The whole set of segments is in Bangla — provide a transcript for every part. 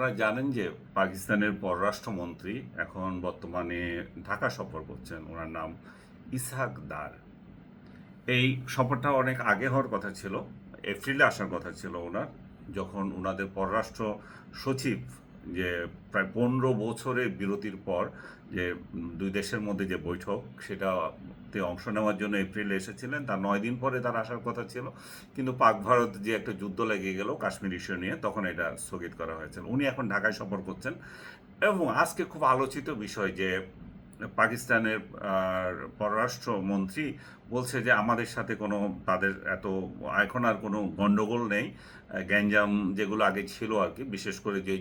আপনারা জানেন যে পাকিস্তানের পররাষ্ট্রমন্ত্রী এখন বর্তমানে ঢাকা সফর করছেন, ওনার নাম ইসহাক দার। এই সফরটা অনেক আগে হওয়ার কথা ছিল, এপ্রিলে আসার কথা ছিল ওনার, যখন ওনাদের পররাষ্ট্র সচিব যে প্রায় পনেরো বছরের বিরতির পর যে দুই দেশের মধ্যে যে বৈঠক সেটাতে অংশ নেওয়ার জন্য এপ্রিলে এসেছিলেন। তার নয় দিন পরে তার আসার কথা ছিল। কিন্তু পাক ভারত যে একটা যুদ্ধ লেগে গেল কাশ্মীর ইস্যু নিয়ে, তখন এটা স্থগিত করা হয়েছিল। উনি এখন ঢাকায় সফর করছেন। এবং আজকে খুব আলোচিত বিষয় যে পাকিস্তানের পররাষ্ট্রমন্ত্রী বলছে যে আমাদের সাথে কোনো তাদের এত, এখন আর কোনো গণ্ডগোল নেই। গ্যাঞ্জাম যেগুলো আগে ছিল আর কি, বিশেষ করে যে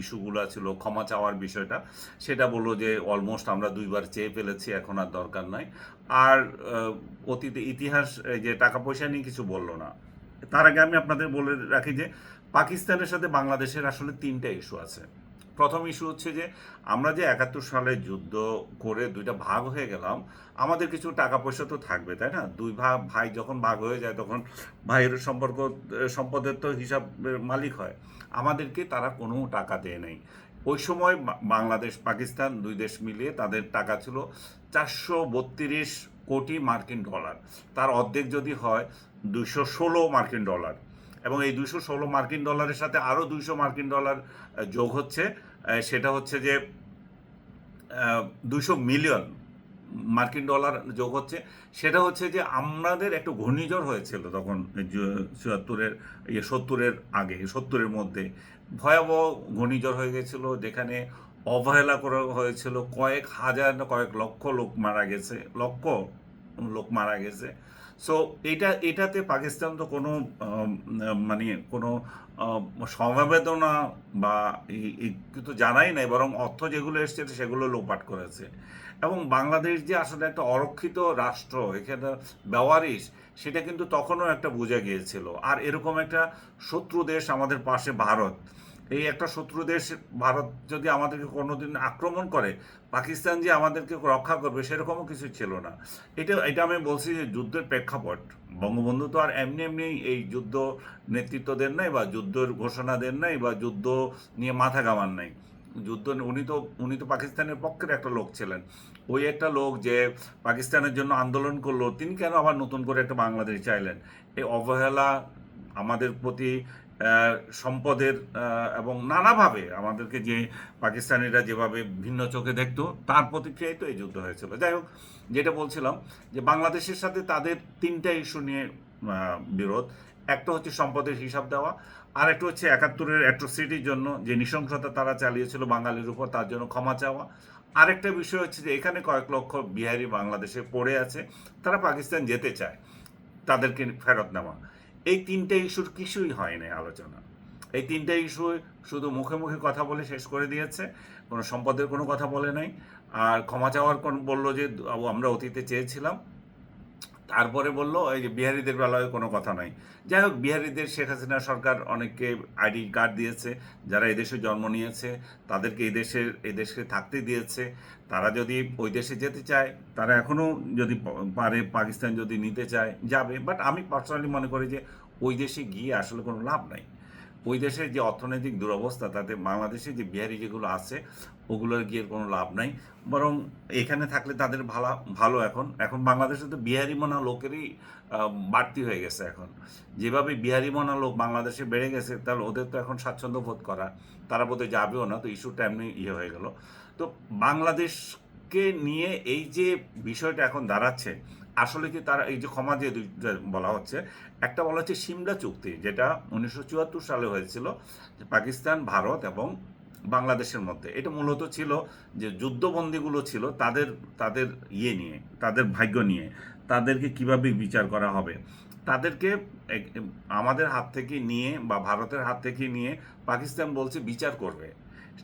ইস্যুগুলো ছিল, ক্ষমা চাওয়ার বিষয়টা, সেটা বলল যে অলমোস্ট আমরা দুইবার চেয়ে ফেলেছি, এখন আর দরকার নাই। আর অতীতে ইতিহাস যে টাকা পয়সা নিয়ে কিছু বলল না। তার আগে আমি আপনাদের বলে রাখি যে পাকিস্তানের সাথে বাংলাদেশের আসলে তিনটা ইস্যু আছে। প্রথম ইস্যু হচ্ছে যে, আমরা যে একাত্তর সালে যুদ্ধ করে দুইটা ভাগ হয়ে গেলাম, আমাদের কিছু টাকা পয়সা তো থাকবে, তাই না? দুই ভাগ, ভাই যখন ভাগ হয়ে যায় তখন ভাইয়ের সম্পর্ক, সম্পদের তো হিসাব মালিক হয়। আমাদেরকে তারা কোনো টাকা দেয় নাই। ওই সময় বাংলাদেশ, পাকিস্তান দুই দেশ মিলিয়ে তাদের টাকা ছিল চারশো বত্রিশ কোটি মার্কিন ডলার। তার অর্ধেক যদি হয় দুশো ষোলো মার্কিন ডলার। এবং এই দুইশো ষোলো মার্কিন ডলারের সাথে আরও দুইশো মার্কিন ডলার যোগ হচ্ছে। সেটা হচ্ছে যে দুইশো মিলিয়ন মার্কিন ডলার যোগ হচ্ছে। সেটা হচ্ছে যে, আমাদের একটা ঘূর্ণিঝড় হয়েছিল তখন চুয়াত্তরের ইয়ে সত্তরের আগে সত্তরের মধ্যে। ভয়াবহ ঘূর্ণিঝড় হয়ে গেছিল, যেখানে অবহেলা করা হয়েছিল। কয়েক হাজার কয়েক লক্ষ লোক মারা গেছে, লক্ষ লোক মারা গেছে। সো এটা, এটাতে পাকিস্তান তো কোনো মানে কোনো সমবেদনা বা কিন্তু জানাই নাই, বরং অর্থ যেগুলো এসছে সেগুলো লোপাট করেছে। এবং বাংলাদেশ যে আসলে একটা অরক্ষিত রাষ্ট্র, এখানে বেওয়ারিশ, সেটা কিন্তু তখনও একটা বোঝা গিয়েছিল। আর এরকম একটা শত্রু দেশ আমাদের পাশে ভারত এই একটা শত্রু দেশ ভারত যদি আমাদেরকে কোনোদিন আক্রমণ করে, পাকিস্তান যে আমাদেরকে রক্ষা করবে সেরকমও কিছু ছিল না। এটা এটা আমি বলছি যে যুদ্ধের প্রেক্ষাপট। বঙ্গবন্ধু তো আর এমনি এমনি এই যুদ্ধ নেতৃত্ব দেন নাই বা যুদ্ধের ঘোষণা দেন নাই বা যুদ্ধ নিয়ে মাথা ঘামান নাই। যুদ্ধ, উনি তো উনি তো পাকিস্তানের পক্ষের একটা লোক ছিলেন। ওই একটা লোক যে পাকিস্তানের জন্য আন্দোলন করল, তিনি কেন আবার নতুন করে একটা বাংলাদেশ চাইলেন? এই অবহেলা আমাদের প্রতি সম্পদের এবং নানাভাবে আমাদেরকে যে পাকিস্তানিরা যেভাবে ভিন্ন চোখে দেখতো, তার প্রতিক্রিয়ায় তো এই যুদ্ধ হয়েছিল। যাই হোক, যেটা বলছিলাম যে বাংলাদেশের সাথে তাদের তিনটা ইস্যু নিয়ে বিরোধ। একটা হচ্ছে সম্পদের হিসাব দেওয়া আর একটা হচ্ছে একাত্তরের অ্যাট্রোসিটির জন্য যে নৃশংসতা তারা চালিয়েছিল বাঙালির উপর, তার জন্য ক্ষমা চাওয়া। আরেকটা বিষয় হচ্ছে যে এখানে কয়েক লক্ষ বিহারি বাংলাদেশে পড়ে আছে, তারা পাকিস্তান যেতে চায়, তাদেরকে ফেরত নেওয়া। এই তিনটে ইস্যুর কিছুই হয় না আলোচনা। এই তিনটে ইস্যু শুধু মুখে মুখে কথা বলে শেষ করে দিয়েছে, কোনো সম্পদের কোনো কথা বলে নাই। আর ক্ষমা চাওয়ার কোন বলল যে আমরা অতীতে চেয়েছিলাম তারপরে বলল, এই যে বিহারিদের বেলায় কোনো কথা নাই। যাই হোক, বিহারিদের, শেখ হাসিনা সরকার অনেককে আইডি কার্ড দিয়েছে, যারা এদেশে জন্ম নিয়েছে, তাদেরকে এই দেশের এই দেশে থাকতে দিয়েছে। তারা যদি ওই দেশে যেতে চায়, তারা এখনও যদি পারে, পাকিস্তান যদি নিতে চায়, যাবে। বাট আমি পার্সোনালি মনে করি যে ওই দেশে গিয়ে আসলে কোনো লাভ নাই। ওই দেশের যে অর্থনৈতিক দুরবস্থা, তাতে বাংলাদেশে যে বিহারি যেগুলো আছে, ওগুলোর গিয়ে কোনো লাভ নাই। বরং এখানে থাকলে তাদের ভালো ভালো এখন। এখন বাংলাদেশে তো বিহারি মনা লোকেরই বাড়তি হয়ে গেছে এখন। যেভাবে বিহারি মনা লোক বাংলাদেশে বেড়ে গেছে, তাহলে ওদের তো এখন স্বাচ্ছন্দ্য বোধ করা, তারা বোধহয় যাবেও না, তো ইস্যুটা এমনি ইয়ে হয়ে গেল। তো বাংলাদেশকে নিয়ে এই যে বিষয়টা এখন দাঁড়াচ্ছে আসলে কি তারা, এই যে ক্ষমা যে বলা হচ্ছে, একটা বলা হচ্ছে সিমলা চুক্তি, যেটা উনিশশো চুয়াত্তর সালে হয়েছিল পাকিস্তান, ভারত এবং বাংলাদেশের মধ্যে। এটা মূলত ছিল যে যুদ্ধবন্দীগুলো ছিল তাদের তাদের ইয়ে নিয়ে, তাদের ভাগ্য নিয়ে, তাদেরকে কীভাবে বিচার করা হবে? তাদেরকে আমাদের হাত থেকে নিয়ে বা ভারতের হাত থেকে নিয়ে পাকিস্তান বলছে বিচার করবে।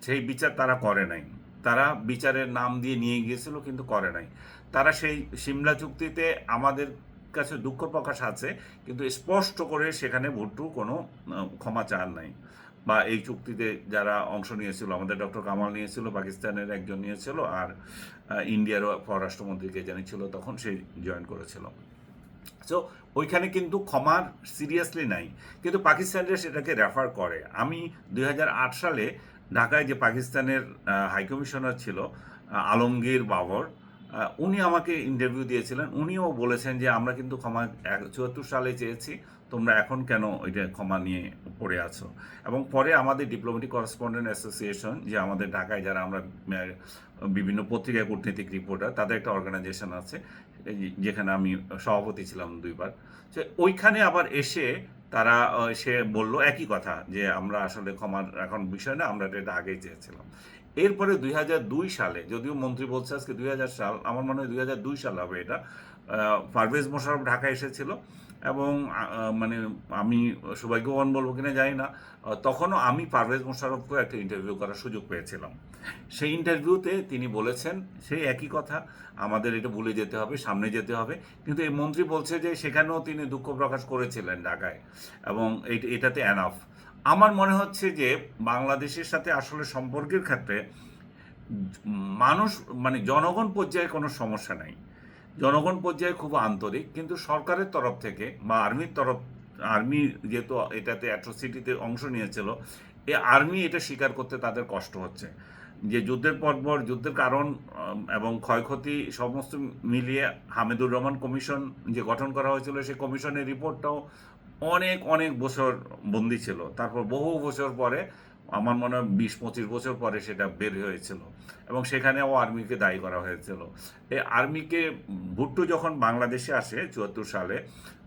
সেই বিচার তারা করে নাই। তারা বিচারের নাম দিয়ে নিয়ে গিয়েছিল, কিন্তু করে নাই। তারা সেই সিমলা চুক্তিতে আমাদের কাছে দুঃখ প্রকাশ আছে, কিন্তু স্পষ্ট করে সেখানে ভুট্টু কোনো ক্ষমা চান নাই। বা এই চুক্তিতে যারা অংশ নিয়েছিল, আমাদের ডক্টর কামাল নিয়েছিল, পাকিস্তানের একজন নিয়েছিল, আর ইন্ডিয়ারও পররাষ্ট্রমন্ত্রীকে জানিয়েছিল তখন সে জয়েন করেছিল। সো ওইখানে কিন্তু ক্ষমার সিরিয়াসলি নাই। কিন্তু পাকিস্তানিরা সেটাকে রেফার করে। আমি দু হাজার আট সালে ঢাকায় যে পাকিস্তানের হাইকমিশনার ছিল আলমগীর বাবর উনি আমাকে ইন্টারভিউ দিয়েছিলেন। উনিও বলেছেন যে, আমরা কিন্তু ক্ষমা চুয়াত্তর সালে চেয়েছি, তোমরা এখন কেন ওইটা ক্ষমা নিয়ে পড়ে আছো? এবং পরে আমাদের ডিপ্লোমেটিক করেসপন্ডেন্ট অ্যাসোসিয়েশন যে আমাদের ঢাকায় যারা আমরা বিভিন্ন পত্রিকায় কূটনীতিক রিপোর্টার তাদের একটা অর্গানাইজেশন আছে যেখানে আমি সভাপতি ছিলাম দুইবার। তো ওইখানে আবার এসে তারা সে বলল একই কথা যে আমরা আসলে ক্ষমার এখন বিষয় না, আমরা এটা আগেই চেয়েছিলাম। এরপরে দুই দুই সালে, যদিও মন্ত্রী বলছে আজকে দুই হাজার সাল, আমার মনে হয় হাজার দুই সাল হবে এটা পারভেজ মোশারফ ঢাকা এসেছিল। এবং মানে আমি সৌভাগ্যবান বলব কিনা জানি না। তখনও আমি পারভেজ মোশারফকেও একটা ইন্টারভিউ করার সুযোগ পেয়েছিলাম। সেই ইন্টারভিউতে তিনি বলেছেন, সেই একই কথা, আমাদের এটা ভুলে যেতে হবে, সামনে যেতে হবে। কিন্তু এই মন্ত্রী বলছে যে সেখানেও তিনি দুঃখ প্রকাশ করেছিলেন ঢাকায় এবং এটাতে অ্যানাফ আমার মনে হচ্ছে যে বাংলাদেশের সাথে আসলে সম্পর্কের ক্ষেত্রে, মানুষ মানে জনগণ পর্যায়ে কোনো সমস্যা নাই। জনগণ পর্যায়ে খুব আন্তরিক, কিন্তু সরকারের তরফ থেকে বা আর্মির তরফ, আর্মি যেহেতু এটাতে অ্যাট্রোসিটিতে অংশ নিয়েছিল, এ আর্মি এটা স্বীকার করতে তাদের কষ্ট হচ্ছে। যে যুদ্ধের পরপর, যুদ্ধের কারণ এবং ক্ষয়ক্ষতি সমস্ত মিলিয়ে হামিদুর রহমান কমিশন যে গঠন করা হয়েছিল সেই কমিশনের রিপোর্টটাও অনেক অনেক বছর বন্দি ছিল। তারপর বহু বছর পরে, আমার মনে হয় বিশ, পঁচিশ বছর পরে সেটা বের হয়েছিল এবং সেখানেও আর্মিকে দায়ী করা হয়েছিল। এই আর্মিকে ভুট্টো যখন বাংলাদেশে আসে চুয়াত্তর সালে,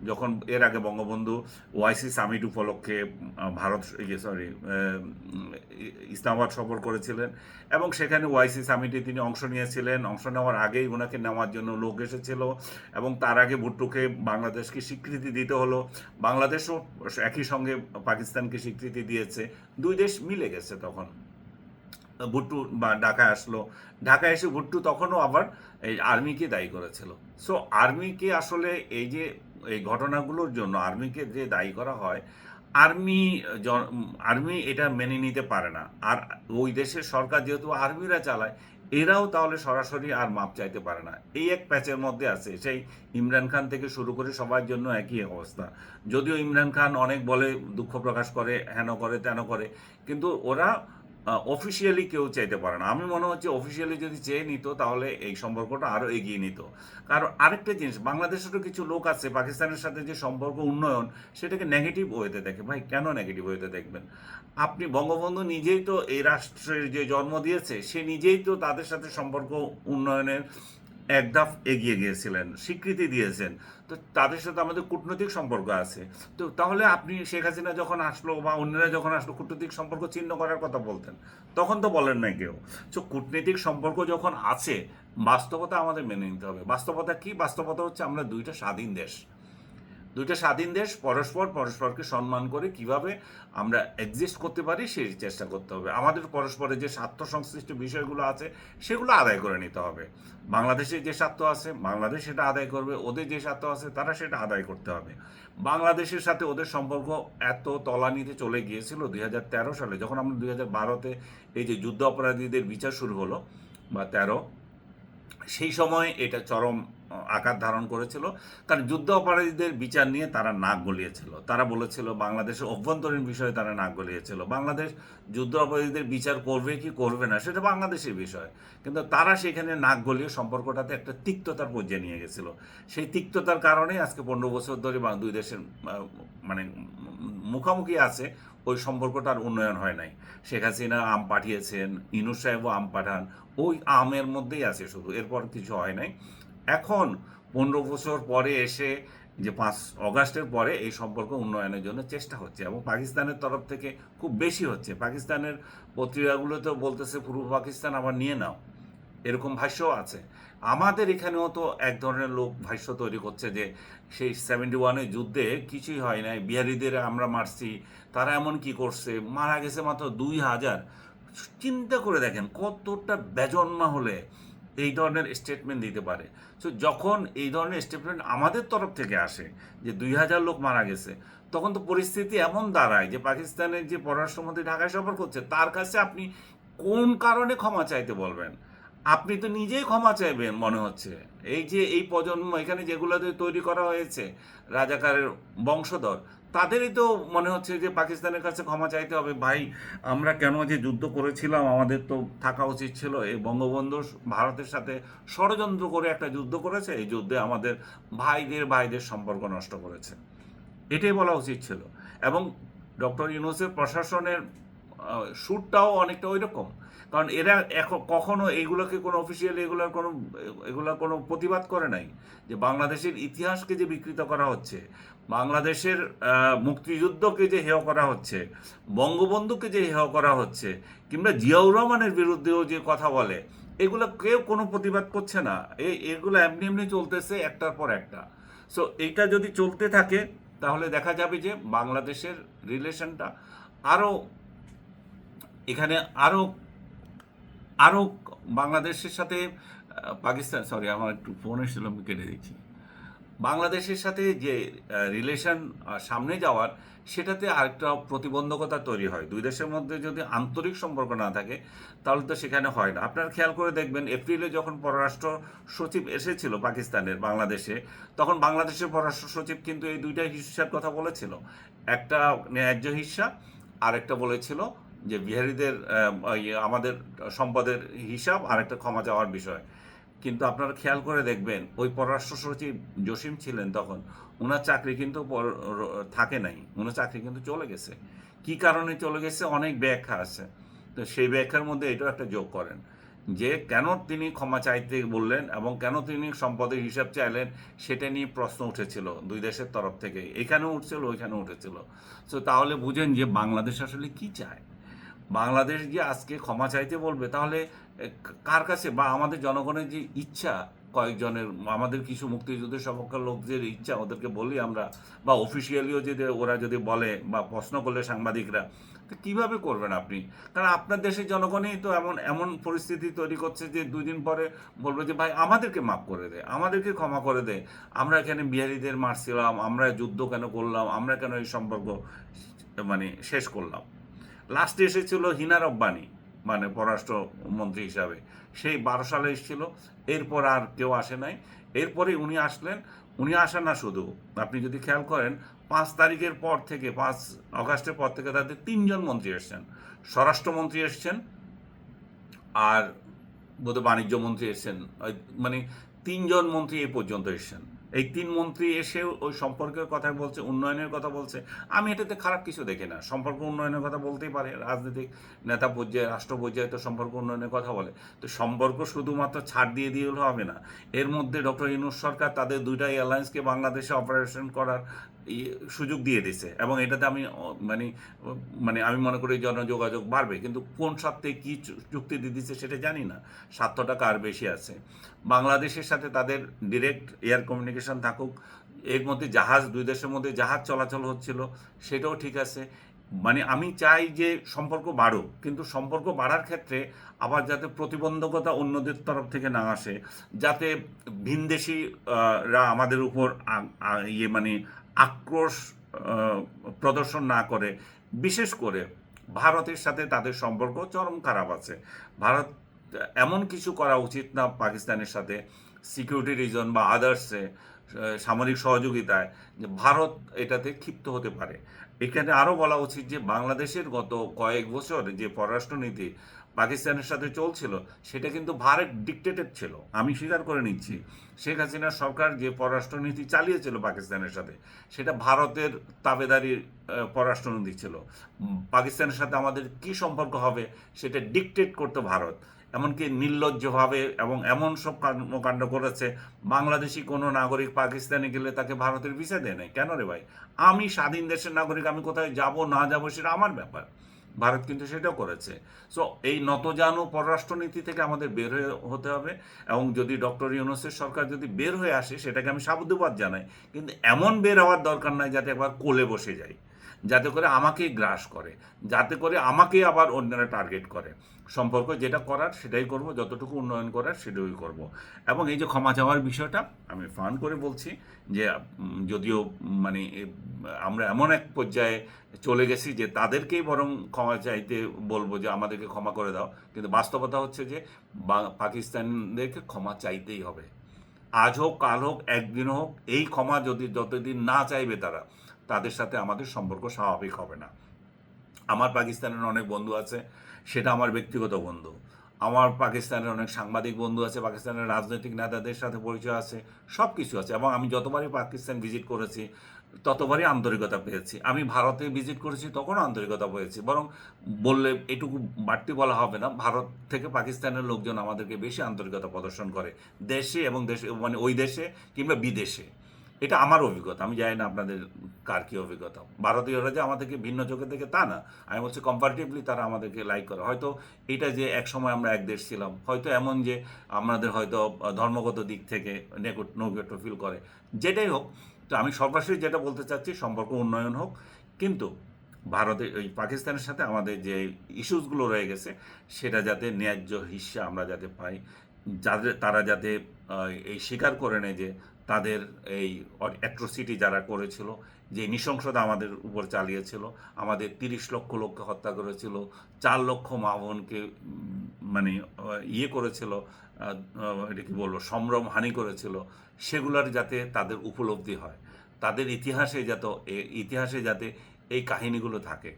যখন এর আগে বঙ্গবন্ধু ওয়াইসি সামিট উপলক্ষে ভারত ইয়ে সরি ইসলামাবাদ সফর করেছিলেন এবং সেখানে ওয়াইসি সামিটে তিনি অংশ নিয়েছিলেন। অংশ নেওয়ার আগেই ওনাকে নেওয়ার জন্য লোক এসেছিল এবং তার আগে ভুট্টোকে বাংলাদেশকে স্বীকৃতি দিতে হলো। বাংলাদেশও একই সঙ্গে পাকিস্তানকে স্বীকৃতি দিয়েছে। দুই দেশ মিলে গেছে তখন। ভুট্টু বা ঢাকায় আসলো। ঢাকায় এসে ভুট্টু তখনও আবার এই আর্মিকে দায়ী করেছিল। সো আর্মিকে আসলে এই যে, এই ঘটনাগুলোর জন্য আর্মিকে যে দায়ী করা হয়, আর্মি আর্মি এটা মেনে নিতে পারে না। আর ওই দেশের সরকার যেহেতু আর্মিরা চালায়, এরাও তাহলে সরাসরি আর মাপ চাইতে পারে না। এই এক প্যাচের মধ্যে আছে। সেই ইমরান খান থেকে শুরু করে সবার জন্য একই অবস্থা। যদিও ইমরান খান অনেক বলে দুঃখ প্রকাশ করে, হেন করে, তেন করে, কিন্তু ওরা অফিসিয়ালি কেউ চাইতে পারে না। আমি মনে হচ্ছে অফিসিয়ালি যদি চেয়ে নিত, তাহলে এই সম্পর্কটা আরও এগিয়ে নিত। কারণ আরেকটা জিনিস, বাংলাদেশেরও কিছু লোক আছে, পাকিস্তানের সাথে যে সম্পর্ক, উন্নয়ন, সেটাকে নেগেটিভ ওয়েতে দেখে। ভাই, কেন নেগেটিভ ওয়েতে দেখবেন? আপনি বঙ্গবন্ধু নিজেই তো এই রাষ্ট্রের যে জন্ম দিয়েছে, সে নিজেই তো তাদের সাথে সম্পর্ক, উন্নয়নের এক ধাপ এগিয়ে গিয়েছিলেন, স্বীকৃতি দিয়েছেন। তো তাদের সাথে আমাদের কূটনৈতিক সম্পর্ক আছে। তো তাহলে আপনি শেখ হাসিনা যখন আসলো বা অন্যরা যখন আসলো, কূটনৈতিক সম্পর্ক চিহ্ন করার কথা বলতেন। তখন তো বলেন না কেউ। তো কূটনৈতিক সম্পর্ক যখন আছে, বাস্তবতা আমাদের মেনে নিতে হবে। বাস্তবতা কি? বাস্তবতা হচ্ছে আমরা দুইটা স্বাধীন দেশ। দুইটা স্বাধীন দেশ, পরস্পর পরস্পরকে সম্মান করে কীভাবে আমরা এক্সিস্ট করতে পারি সেই চেষ্টা করতে হবে। আমাদের পরস্পরের যে স্বার্থ সংশ্লিষ্ট বিষয়গুলো আছে, সেগুলো আদায় করে নিতে হবে। বাংলাদেশের যে স্বার্থ আছে, বাংলাদেশ সেটা আদায় করবে, ওদের যে স্বার্থ আছে, তারা সেটা আদায় করতে হবে। বাংলাদেশের সাথে ওদের সম্পর্ক এত তলানিতে চলে গিয়েছিল দুই হাজার তেরো সালে, যখন আমরা দুই হাজার বারোতে এই যে যুদ্ধ অপরাধীদের বিচার শুরু হলো, বা তেরো, সেই সময় এটা চরম আকার ধারণ করেছিল। কারণ যুদ্ধ অপরাধীদের বিচার নিয়ে তারা নাক গলিয়েছিল। তারা বলেছিল, বাংলাদেশের অভ্যন্তরীণ বিষয়ে তারা নাক গলিয়েছিল। বাংলাদেশ যুদ্ধ অপরাধীদের বিচার করবে কি করবে না, সেটা বাংলাদেশের বিষয়। কিন্তু তারা সেখানে নাক গলিয়ে সম্পর্কটাতে একটা তিক্ততার পর্যায়ে নিয়ে গেছিল। সেই তিক্ততার কারণেই আজকে পনেরো বছর ধরে দুই দেশের মানে মুখামুখি আছে, ওই সম্পর্কটার উন্নয়ন হয় নাই। শেখ হাসিনা আম পাঠিয়েছেন ইনু সাহেবও আম পাঠান, ওই আমের মধ্যেই আছে শুধু, এরপর কিছু হয় নাই। এখন পনেরো বছর পরে এসে যে পাঁচ অগাস্টের পরে এই সম্পর্ক উন্নয়নের জন্য চেষ্টা হচ্ছে এবং পাকিস্তানের তরফ থেকে খুব বেশি হচ্ছে। পাকিস্তানের পত্রিকাগুলোতে বলতেছে, পূর্ব পাকিস্তান আবার নিয়ে নাও। এরকম ভাষ্যও আছে। আমাদের এখানেও তো এক ধরনের লোক ভাষ্য তৈরি করছে যে সেই সেভেন্টি ওয়ানের যুদ্ধে কিছুই হয় নাই। বিহারিদের আমরা মারছি, তারা এমন কি করছে? মারা গেছে মাত্র দুই হাজার। চিন্তা করে দেখেন কতটা বেজন্মা হলে এই ধরনের স্টেটমেন্ট দিতে পারে। সো যখন এই ধরনের স্টেটমেন্ট আমাদের তরফ থেকে আসে, যে দুই হাজার লোক মারা গেছে, তখন তো পরিস্থিতি এমন দাঁড়ায় যে পাকিস্তানের যে পররাষ্ট্রমন্ত্রী ঢাকায় সফর করছে, তার কাছে আপনি কোন কারণে ক্ষমা চাইতে বলবেন? আপনি তো নিজেই ক্ষমা চাইবেন, মনে হচ্ছে। এই যে এই প্রজন্ম, এখানে যেগুলো তৈরি করা হয়েছে, রাজাকারের বংশধর, তাদেরই তো মনে হচ্ছে যে পাকিস্তানের কাছে ক্ষমা চাইতে হবে। ভাই, আমরা কেন যে যুদ্ধ করেছিলাম, আমাদের তো থাকা উচিত ছিল। এই বঙ্গবন্ধু ভারতের সাথে ষড়যন্ত্র করে একটা যুদ্ধ করেছে। এই যুদ্ধে আমাদের ভাইদের ভাইদের সম্পর্ক নষ্ট করেছে। এটাই বলা উচিত ছিল। এবং ডক্টর ইউনুসের প্রশাসনের সুরটাও অনেকটা ওই রকম কারণ এরা কখনো এইগুলোকে কোনো অফিসিয়ালি এগুলোর কোনো এগুলোর কোনো প্রতিবাদ করে নাই যে বাংলাদেশের ইতিহাসকে যে বিকৃত করা হচ্ছে, বাংলাদেশের মুক্তিযুদ্ধকে যে হেয় করা হচ্ছে, বঙ্গবন্ধুকে যে হেয় করা হচ্ছে, কিংবা জিয়াউর রহমানের বিরুদ্ধেও যে কথা বলে, এগুলো কেউ কোনো প্রতিবাদ করছে না। এগুলো এমনি এমনি চলতেছে একটার পর একটা। সো এইটা যদি চলতে থাকে, তাহলে দেখা যাবে যে বাংলাদেশের রিলেশনটা আরও এখানে আরও আরও বাংলাদেশের সাথে পাকিস্তান সরি আমার একটু ফোন এসেছিল, আমি কেটে দিচ্ছি। বাংলাদেশের সাথে যে রিলেশন সামনে যাওয়ার, সেটাতে আরেকটা প্রতিবন্ধকতা তৈরি হয়। দুই দেশের মধ্যে যদি আন্তরিক সম্পর্ক না থাকে, তাহলে তো সেখানে হয় না। আপনারা খেয়াল করে দেখবেন, এপ্রিলে যখন পররাষ্ট্র সচিব এসেছিল পাকিস্তানের বাংলাদেশে, তখন বাংলাদেশের পররাষ্ট্র সচিব কিন্তু এই দুইটা হিস্সার কথা বলেছিল। একটা ন্যায্য হিস্সা আরেকটা বলেছিল যে বিহারীদের আমাদের সম্পদের হিসাব আর একটা ক্ষমা চাওয়ার বিষয়। কিন্তু আপনারা খেয়াল করে দেখবেন, ওই পররাষ্ট্র সচিব জসিম ছিলেন তখন ওনার চাকরি কিন্তু থাকে নাই ওনার চাকরি কিন্তু চলে গেছে। কি কারণে চলে গেছে? অনেক ব্যাখ্যা আছে। তো সেই ব্যাখ্যার মধ্যে এটাও একটা যোগ করেন যে, কেন তিনি ক্ষমা চাইতে বললেন এবং কেন তিনি সম্পদের হিসাব চাইলেন, সেটা নিয়ে প্রশ্ন উঠেছিল দুই দেশের তরফ থেকে। এখানেও উঠছিল, ওইখানেও উঠেছিল। তো তাহলে বুঝেন যে বাংলাদেশ আসলে কি চায়? বাংলাদেশ যে আজকে ক্ষমা চাইতে বলবে, তাহলে কার কাছে? বা আমাদের জনগণের যে ইচ্ছা, কয়েকজনের, আমাদের কিছু মুক্তিযুদ্ধের সপক্ষের লোকদের ইচ্ছা, ওদেরকে বলি আমরা, বা অফিসিয়ালিও যদি ওরা যদি বলে, বা প্রশ্ন করলে সাংবাদিকরা, তো কীভাবে করবেন আপনি? কারণ আপনার দেশের জনগণই তো এমন এমন পরিস্থিতি তৈরি করছে যে দুই দিন পরে বলবে যে, ভাই, আমাদেরকে মাফ করে দে, আমাদেরকে ক্ষমা করে দে। আমরা এখানে বিহারিদের মারছিলাম, আমরা যুদ্ধ কেন করলাম, আমরা কেন এই সম্পর্ক মানে শেষ করলাম? লাস্টে এসেছিল হিনা রব্বানি মানে পররাষ্ট্রমন্ত্রী হিসাবে। সেই বারো সালে এসেছিল, এরপর আর কেউ আসে নাই। এরপরে উনি আসলেন। উনি আসেন না শুধু, আপনি যদি খেয়াল করেন, পাঁচ তারিখের পর থেকে, পাঁচ অগাস্টের পর থেকে তাদের তিনজন মন্ত্রী এসছেন। স্বরাষ্ট্রমন্ত্রী এসছেন আর বোধহয় বাণিজ্য মন্ত্রী এসছেন মানে তিনজন মন্ত্রী এ পর্যন্ত এসছেন। এই তিন মন্ত্রী এসে ওই সম্পর্কের কথা বলছে, উন্নয়নের কথা বলছে। আমি এটাতে খারাপ কিছু দেখি না। সম্পর্ক উন্নয়নের কথা বলতেই পারে। রাজনৈতিক নেতা পর্যায়ে রাষ্ট্র পর্যায়ে তো সম্পর্ক উন্নয়নের কথা বলে। তো সম্পর্ক শুধুমাত্র ছাড় দিয়ে দিয়ে হবে না। এর মধ্যে ডক্টর ইনুস সরকার তাদের দুইটা এয়ারলাইন্সকে বাংলাদেশে অপারেশন করার সুযোগ দিয়ে দিছে। এবং এটাতে আমি মানে মানে আমি মনে করি জনযোগাযোগ বাড়বে। কিন্তু কোন স্বার্থে কী চুক্তি দিয়ে দিচ্ছে সেটা জানি না। স্বার্থটা কার বেশি আছে? বাংলাদেশের সাথে তাদের ডিরেক্ট এয়ার কমিউনিকেশন থাকুক এর মধ্যে জাহাজ দুই দেশের মধ্যে জাহাজ চলাচল হচ্ছিল সেটাও ঠিক আছে। মানে আমি চাই যে সম্পর্ক বাড়ুক কিন্তু সম্পর্ক বাড়ার ক্ষেত্রে আবার যাতে প্রতিবন্ধকতা অন্যদের তরফ থেকে না আসে যাতে ভিনদেশি আহ, রা আমাদের উপর ইয়ে মানে আক্রোশ প্রদর্শন না করে, বিশেষ করে ভারতের সাথে তাদের সম্পর্ক চরম খারাপ আছে। ভারত এমন কিছু করা উচিত না পাকিস্তানের সাথে সিকিউরিটি রিজন বা আদার্সে সামরিক সহযোগিতায় যে ভারত এটাতে ক্ষিপ্ত হতে পারে। এখানে আরও বলা উচিত যে বাংলাদেশের গত কয়েক বছর যে পররাষ্ট্রনীতি পাকিস্তানের সাথে চলছিল, সেটা কিন্তু ভারত ডিকটেটেড ছিল। আমি স্বীকার করে নিচ্ছি, শেখ হাসিনার সরকার যে পররাষ্ট্রনীতি চালিয়েছিল পাকিস্তানের সাথে, সেটা ভারতের তাবেদারির পররাষ্ট্রনীতি ছিল। পাকিস্তানের সাথে আমাদের কি সম্পর্ক হবে, সেটা ডিকটেট করতো ভারত। এমনকি নির্লজ্জভাবে এবং এমন সব কর্মকাণ্ড করেছে, বাংলাদেশি কোনো নাগরিক পাকিস্তানে গেলে তাকে ভারতের ভিসা দেয় নাই। কেন রে ভাই? আমি স্বাধীন দেশের নাগরিক, আমি কোথায় যাব, না যাব, সেটা আমার ব্যাপার। ভারত কিন্তু সেটাও করেছে। সো এই নতজানু পররাষ্ট্রনীতি থেকে আমাদের বের হয়ে হতে হবে এবং যদি ডক্টর ইউনুসের সরকার যদি বের হয়ে আসে, সেটাকে আমি সাবধুবাদ জানাই। কিন্তু এমন বের হওয়ার দরকার নাই যাতে একবার কোলে বসে যায় যাতে করে আমাকেই গ্রাস করে, যাতে করে আমাকেই আবার অন্যরা টার্গেট করে। সম্পর্ক যেটা করার সেটাই করব, যতটুকু উন্নয়ন করার সেটাই করব। এবং এই যে ক্ষমা চাওয়ার বিষয়টা আমি ফান করে বলছি যে যদিও মানে আমরা এমন এক পর্যায়ে চলে গেছি যে তাদেরকেই বরং ক্ষমা চাইতে বলব যে, আমাদেরকে ক্ষমা করে দাও। কিন্তু বাস্তবতা হচ্ছে যে পাকিস্তানদেরকে ক্ষমা চাইতেই হবে। আজ হোক, কাল হোক একদিন হোক, এই ক্ষমা যদি যতদিন না চাইবে তারা তাদের সাথে আমাদের সম্পর্ক স্বাভাবিক হবে না। আমার পাকিস্তানের অনেক বন্ধু আছে, সেটা আমার ব্যক্তিগত বন্ধু। আমার পাকিস্তানের অনেক সাংবাদিক বন্ধু আছে, পাকিস্তানের রাজনৈতিক নেতাদের সাথে পরিচয় আছে সব কিছু আছে এবং আমি যতবারই পাকিস্তান ভিজিট করেছি, ততবারই আন্তরিকতা পেয়েছি। আমি ভারতে ভিজিট করেছি, তখনও আন্তরিকতা পেয়েছি। বরং বললে এটুকু বাড়তি বলা হবে না, ভারত থেকে পাকিস্তানের লোকজন আমাদেরকে বেশি আন্তরিকতা প্রদর্শন করে, দেশে এবং দেশে মানে ওই দেশে কিংবা বিদেশে। এটা আমার অভিজ্ঞতা, আমি জানি না আপনাদের কার কী অভিজ্ঞতা। ভারতীয়রা যে আমাদেরকে ভিন্ন চোখে দেখে তা না। আমি বলছি কম্পারেটিভলি তারা আমাদেরকে লাইক করে। হয়তো এটা যে এক সময় আমরা এক দেশ ছিলাম, হয়তো এমন যে আমাদের হয়তো ধর্মগত দিক থেকে নেকট, নৈকট্য ফিল করে। যেটাই হোক, তো আমি সর্বশেষ যেটা বলতে চাচ্ছি, সম্পর্ক উন্নয়ন হোক। কিন্তু ভারতের ওই পাকিস্তানের সাথে আমাদের যে ইস্যুসগুলো রয়ে গেছে, সেটা যাতে ন্যায্য হিস্সা আমরা যাতে পাই যাদের, তারা যাতে এই স্বীকার করে নেয় যে তাদের এই অ্যাট্রোসিটি যারা করেছিল, যে নৃশংসতা আমাদের উপর চালিয়েছিল, আমাদের তিরিশ লক্ষ লোককে হত্যা করেছিল, চার লক্ষ মা বোনকে মানে ইয়ে করেছিল এটা কি বলব, সম্ভ্রম হানি করেছিল, সেগুলোর যাতে তাদের উপলব্ধি হয়। তাদের ইতিহাসে যাতে ইতিহাসে যাতে এই কাহিনীগুলো থাকে।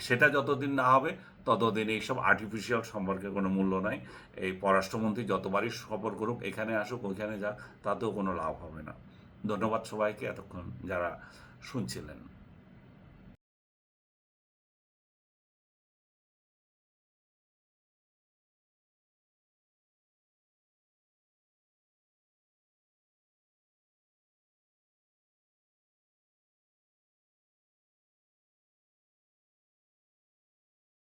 সেটা যতদিন না হবে, ততদিন এইসব আর্টিফিশিয়াল সম্পর্কে কোনো মূল্য নাই। এই পররাষ্ট্রমন্ত্রী যতবারই সফর করুক, এখানে আসুক, ওইখানে যাক, তাতেও কোনো লাভ হবে না। ধন্যবাদ সবাইকে, এতক্ষণ যারা শুনছিলেন।